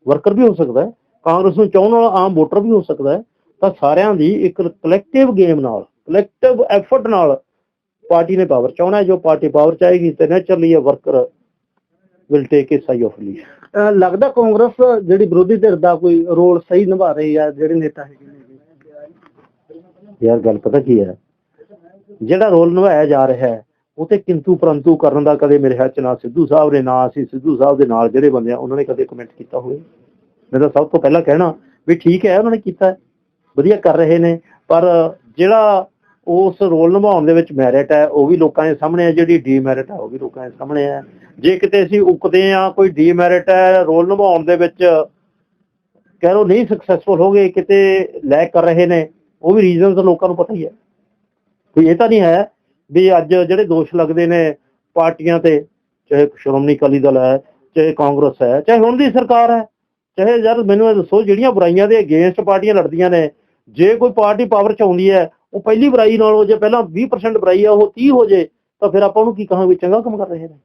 ਵਰਕਰ ਵੀ ਹੋ ਸਕਦਾ ਹੈ, ਕਾਂਗਰਸ ਨੂੰ ਚਾਹਣ ਵਾਲਾ ਆਮ ਵੋਟਰ ਵੀ ਹੋ ਸਕਦਾ ਹੈ, ਤਾਂ ਸਾਰਿਆਂ ਦੀ ਇੱਕ ਕਲੈਕਟਿਵ ਗੇਮ ਨਾਲ ਕਲੈਕਟਿਵ ਐਫਰਟ ਨਾਲ ਪਾਰਟੀ ਨੇ ਪਾਵਰ ਚਾਹਣਾ ਜੋ ਪਾਰਟੀ ਪਾਵਰ ਚਾਹੇਗੀ, ਤੇ ਨੈਚੁਰਲੀ ਇਹ worker will take a sigh of lead ਲੱਗਦਾ ਕਾਂਗਰਸ ਜਿਹੜੀ ਵਿਰੋਧੀ ਧਿਰ ਦਾ ਕੋਈ ਰੋਲ ਸਹੀ ਨਿਭਾ ਰਹੀ ਹੈ, ਜਿਹੜੇ ਨੇਤਾ ਹੈਗੇ ਨੇ। ਯਾਰ ਗੱਲ ਪਤਾ ਕੀ ਹੈ? ਜਿਹੜਾ ਰੋਲ ਨਿਭਾਇਆ ਜਾ ਰਿਹਾ ਹੈ, ਉਹ ਤੇ ਕਿੰਤੂ ਪਰੰਤੂ ਕਰਨ ਦਾ ਕਦੇ ਮੇਰੇ ਹੱਥ ਨਾ ਸਿੱਧੂ ਸਾਹਿਬ ਨੇ ਨਾ ਅਸੀਂ ਸਿੱਧੂ ਸਾਹਿਬ ਦੇ ਨਾਲ ਜਿਹੜੇ ਬੰਦੇ ਆ, ਉਹਨਾਂ ਨੇ ਕਦੇ ਕਮੈਂਟ ਕੀਤਾ ਹੋਵੇ? ਮੈਂ ਤਾਂ ਸਭ ਤੋਂ ਪਹਿਲਾਂ ਕਹਿਣਾ ਵੀ ਠੀਕ ਹੈ, ਉਹਨਾਂ ਨੇ ਕੀਤਾ ਵਧੀਆ ਕਰ ਰਹੇ ਨੇ, ਪਰ ਜਿਹੜਾ ਉਸ ਰੋਲ ਨਿਭਾਉਣ ਦੇ ਵਿੱਚ ਮੈਰਿਟ ਹੈ, ਉਹ ਵੀ ਲੋਕਾਂ ਦੇ ਸਾਹਮਣੇ ਹੈ, ਜਿਹੜੀ ਡੀਮੈਰਿਟ ਹੈ, ਉਹ ਵੀ ਲੋਕਾਂ ਦੇ ਸਾਹਮਣੇ ਹੈ। ਜੇ ਕਿਤੇ ਅਸੀਂ ਉਕਦੇ ਆ ਕੋਈ ਡੀਮੈਰਿਟ ਹੈ, ਰੋਲ ਨਿਭਾਉਣ ਦੇ ਵਿੱਚ, ਕਹਿ ਲਓ ਨਹੀਂ ਸਕਸੈਸਫੁਲ ਹੋ ਗਏ, ਕਿਤੇ ਲੈਕ ਕਰ ਰਹੇ ਨੇ ਉਹ ਵੀ ਰੀਜ਼ਨਸ ਲੋਕਾਂ ਨੂੰ ਪਤਾ ਹੀ ਹੈ। ਕੋਈ ਇਹ ਤਾਂ ਨਹੀਂ ਹੈ ਵੀ ਅੱਜ ਜਿਹੜੇ ਦੋਸ਼ ਲੱਗਦੇ ਨੇ ਪਾਰਟੀਆਂ ਤੇ, ਚਾਹੇ ਸ਼੍ਰੋਮਣੀ ਅਕਾਲੀ ਦਲ ਹੈ, ਚਾਹੇ ਕਾਂਗਰਸ ਹੈ, ਚਾਹੇ ਹੁਣ ਦੀ ਸਰਕਾਰ ਹੈ, ਚਾਹੇ ਯਾਰ ਮੈਨੂੰ ਇਹ ਦੱਸੋ ਜਿਹੜੀਆਂ ਬੁਰਾਈਆਂ ਦੇ ਅਗੇਂਸਟ ਪਾਰਟੀਆਂ ਲੜਦੀਆਂ ਨੇ, ਜੇ ਕੋਈ ਪਾਰਟੀ ਪਾਵਰ ਚ ਆਉਂਦੀ ਹੈ, ਉਹ ਪਹਿਲੀ ਬੁਰਾਈ ਨਾਲੋਂ ਜੇ ਪਹਿਲਾਂ 20% ਬੁਰਾਈ ਆ, ਉਹ 30 ਹੋ ਜੇ, ਤਾਂ ਫਿਰ ਆਪਾਂ ਉਹਨੂੰ ਕੀ ਕਹਾਂਗੇ? ਚੰਗਾ ਕੰਮ ਕਰ ਰਹੇ ਨੇ।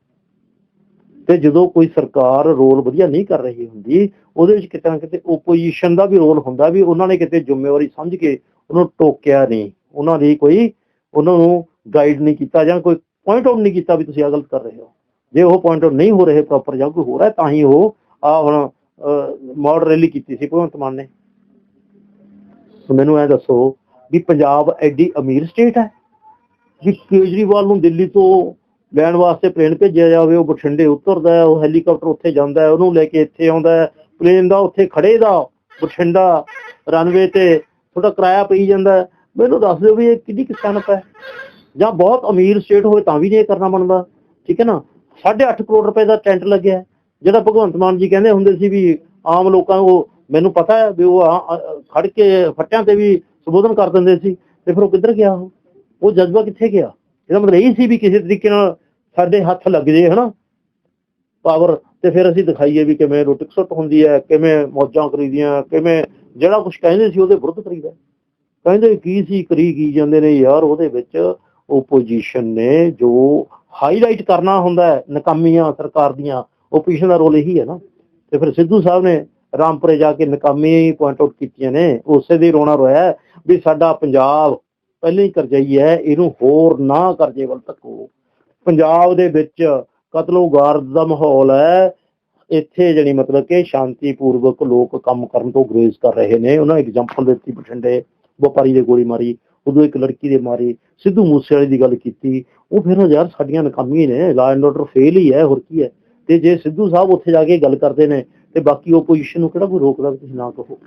ਤੇ ਜਦੋਂ ਕੋਈ ਸਰਕਾਰ ਰੋਲ ਵਧੀਆ ਨਹੀਂ ਕਰ ਰਹੀ ਹੁੰਦੀ, ਉਹਦੇ ਵਿੱਚ ਕਿਤੇ ਨਾ ਕਿਤੇ ਓਪੋਜੀਸ਼ਨ ਦਾ ਵੀ ਰੋਲ ਹੁੰਦਾ ਵੀ ਉਹਨਾਂ ਨੇ ਕਿਤੇ ਜ਼ਿੰਮੇਵਾਰੀ ਸਮਝ ਕੇ ਉਹਨੂੰ ਟੋਕਿਆ ਨਹੀਂ। ਉਹਨਾਂ ਦੀ ਕੋਈ, ਉਹਨਾਂ ਨੂੰ ਗਾਈਡ ਨਹੀਂ ਕੀਤਾ ਜਾਂ ਕੋਈ ਪੁਆਇੰਟ ਆਊਟ ਨਹੀਂ ਕੀਤਾ ਵੀ ਤੁਸੀਂ ਆ ਗਲਤ ਕਰ ਰਹੇ ਹੋ। ਜੇ ਉਹ ਪੁਆਇੰਟ ਆਊਟ ਨਹੀਂ ਹੋ ਰਹੇ ਪ੍ਰੋਪਰ ਜਾਂ ਕੋਈ ਹੋ ਰਿਹਾ ਤਾਂ ਹੀ ਉਹ ਆ ਹੁਣ ਮਾਡਲ ਰੈਲੀ ਕੀਤੀ ਸੀ ਭਗਵੰਤ ਮਾਨ ਨੇ। ਮੈਨੂੰ ਇਹ ਦੱਸੋ ਵੀ ਪੰਜਾਬ ਐਡੀ ਅਮੀਰ ਸਟੇਟ ਹੈ, ਵੀ ਕੇਜਰੀਵਾਲ ਨੂੰ ਦਿੱਲੀ ਤੋਂ ਲੈਣ ਵਾਸਤੇ ਪਲੇਨ ਭੇਜਿਆ ਜਾਵੇ, ਉਹ ਬਠਿੰਡੇ ਉਤਰਦਾ ਹੈ, ਉਹ ਹੈਲੀਕਾਪਟਰ ਉੱਥੇ ਜਾਂਦਾ ਹੈ, ਉਹਨੂੰ ਲੈ ਕੇ ਇੱਥੇ ਆਉਂਦਾ ਹੈ। ਪਲੇਨ ਦਾ ਉੱਥੇ ਖੜੇ ਦਾ, ਬਠਿੰਡਾ ਰਨਵੇ ਤੇ ਥੋੜਾ ਕਿਰਾਇਆ ਪਈ ਜਾਂਦਾ ਮੈਨੂੰ ਦੱਸ ਦਿਓ ਵੀ ਇਹ ਕਿੰਨੀ ਕਿਸਾਨਪ ਹੈ? ਜਾਂ ਬਹੁਤ ਅਮੀਰ ਸਟੇਟ ਹੋਵੇ ਤਾਂ ਵੀ ਨਹੀਂ ਇਹ ਕਰਨਾ ਬਣਦਾ। ਠੀਕ ਹੈ ਨਾ? 8.5 ਕਰੋੜ ਰੁਪਏ ਦਾ ਟੈਂਟ ਲੱਗਿਆ ਜਿਹੜਾ ਭਗਵੰਤ ਮਾਨ ਜੀ ਕਹਿੰਦੇ ਹੁੰਦੇ ਸੀ ਵੀ ਆਮ ਲੋਕਾਂ ਨੂੰ ਉਹ ਮੈਨੂੰ ਪਤਾ ਹੈ ਵੀ ਉਹ ਆ- ਖੜ ਕੇ ਫੱਟਿਆਂ ਤੇ ਵੀ ਸੰਬੋਧਨ ਕਰ ਦਿੰਦੇ ਸੀ। ਤੇ ਫਿਰ ਉਹ ਕਿੱਧਰ ਗਿਆ ਉਹ ਜਜ਼ਬਾ ਕਿੱਥੇ ਗਿਆ? ਇਹਦਾ ਮਤਲਬ ਇਹ ਸੀ ਵੀ ਕਿਸੇ ਤਰੀਕੇ ਨਾਲ ਸਾਡੇ ਹੱਥ ਲੱਗ ਜੇ, ਹਨਾ? ਪਾਵਰ ਤੇ ਫਿਰ ਅਸੀਂ ਦਿਖਾਈਏ ਵੀ ਕਿਵੇਂ ਰੋਟਿਕ ਸੁੱਟ ਹੁੰਦੀ ਹੈ, ਕਿਵੇਂ ਮੌਜਾਂ ਕਰੀਦੀਆਂ, ਕਿਵੇਂ ਜਿਹੜਾ ਕੁਝ ਕਹਿੰਦੇ ਸੀ ਉਹਦੇ ਵਿਰੁੱਧ ਕਰੀਦਾ। ਕਹਿੰਦੇ ਕੀ ਸੀ, ਕਰੀ ਕੀ ਜਾਂਦੇ ਨੇ ਯਾਰ, ਉਹਦੇ ਵਿੱਚ ਓਪੋਜੀਸ਼ਨ ਨੇ ਜੋ ਹਾਈਲਾਈਟ ਕਰਨਾ ਹੁੰਦਾ ਹੈ, ਨਕਾਮੀਆਂ ਸਰਕਾਰ ਦੀਆਂ ਓਪੋਜੀਸ਼ਨ ਦਾ ਰੋਲ ਇਹੀ ਹੈ ਨਾ। ਤੇ ਫਿਰ ਸਿੱਧੂ ਸਾਹਿਬ ਨੇ ਰਾਮਪੁਰੇ ਜਾ ਕੇ ਨਕਾਮੀ ਪੁਆਇੰਟ ਆਊਟ ਕੀਤੀਆਂ ਨੇ, ਉਸੇ ਦੇ ਰੋਣਾ ਰੋਇਆ ਵੀ ਸਾਡਾ ਪੰਜਾਬ ਪਹਿਲੇ ਹੀ ਕਰਜਾਈ ਹੈ ਇਹਨੂੰ ਹੋਰ ਨਾ ਕਰਜੇ ਵੱਲ ਤੱਕੋ ਪੰਜਾਬ ਦੇ ਵਿੱਚ ਕਤਲੋਗਾਰਦ ਦਾ ਮਾਹੌਲ ਹੈ। ਇੱਥੇ ਜਿਹੜੀ ਮਤਲਬ ਕਿ ਸ਼ਾਂਤੀਪੂਰਵਕ ਲੋਕ ਕੰਮ ਕਰਨ ਤੋਂ ਗਰੇਜ਼ ਕਰ ਰਹੇ ਨੇ। ਉਹਨਾਂ ਐਗਜ਼ਾਮਪਲ ਦਿੱਤੀ ਬਠਿੰਡੇ, ਵਪਾਰੀ ਦੇ ਗੋਲੀ ਮਾਰੀ, ਉਦੋਂ ਇੱਕ ਲੜਕੀ ਦੇ ਮਾਰੀ, ਸਿੱਧੂ ਮੂਸੇਵਾਲੇ ਦੀ ਗੱਲ ਕੀਤੀ। ਉਹ ਫਿਰ ਯਾਰ ਸਾਡੀਆਂ ਨਕਾਮੀਆਂ ਨੇ ਲਾ ਐਂਡ ਆਰਡਰ ਫੇਲ ਹੀ ਹੈ, ਹੋਰ ਕੀ ਹੈ। ਤੇ ਜੇ ਸਿੱਧੂ ਸਾਹਿਬ ਉੱਥੇ ਜਾ ਕੇ ਗੱਲ ਕਰਦੇ ਨੇ, ਤੇ ਬਾਕੀ ਓਪੋਜੀਸ਼ਨ ਨੂੰ ਕਿਹੜਾ ਕੋਈ ਰੋਕਦਾ ਵੀ ਤੁਸੀਂ ਨਾ ਕਹੋ?